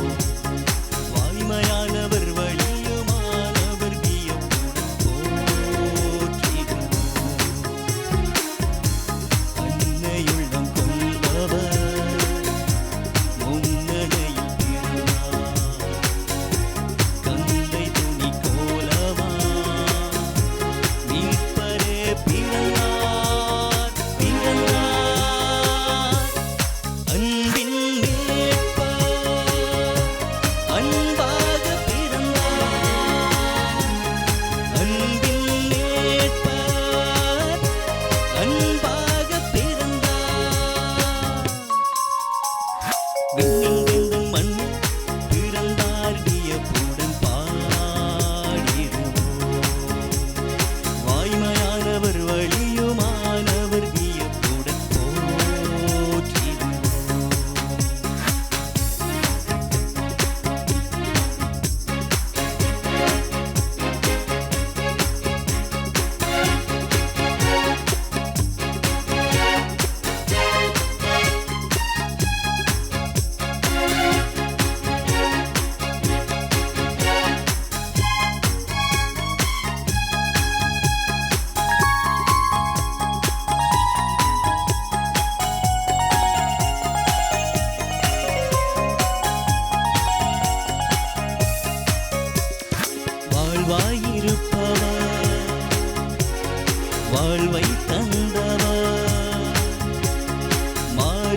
you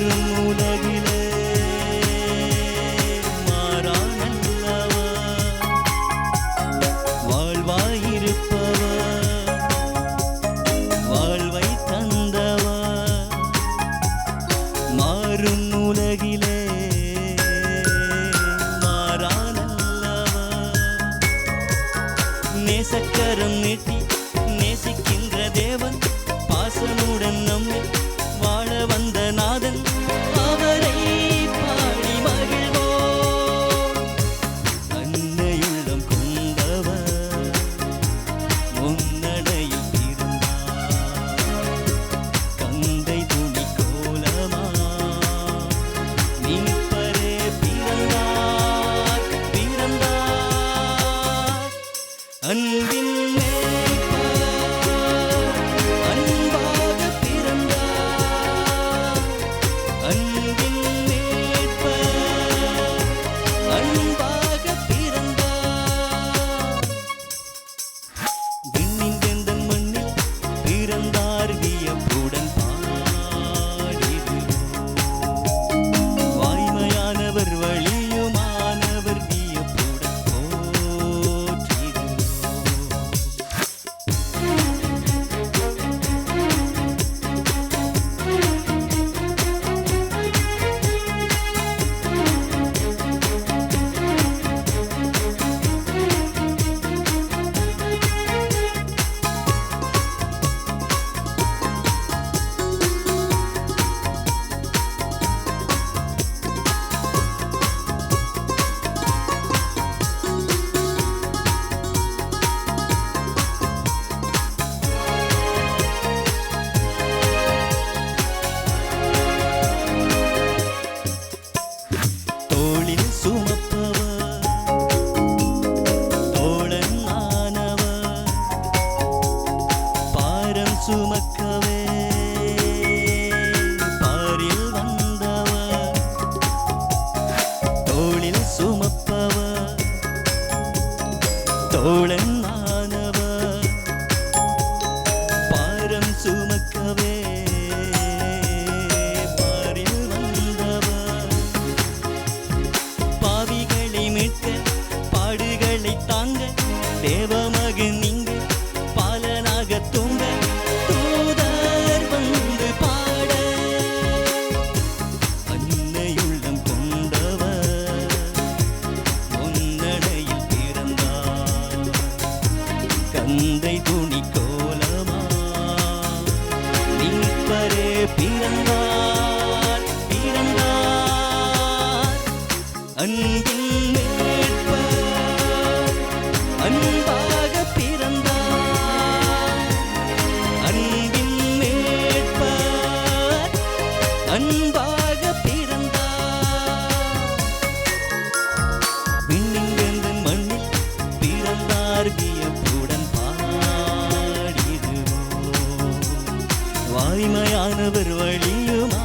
വരും ഉലകിലേ அன்பின் சுமப்பவர் தோழன் பிறந்தார் பிறந்தார் அன்பின் மேற்பர் அன்பாக பிறந்தார். அன்பின் மேற்பர் அன்பாக பிறந்தார். விண்ணிலிருந்து மண்ணில் பிறந்தார் ஆனவர் வழியுமா?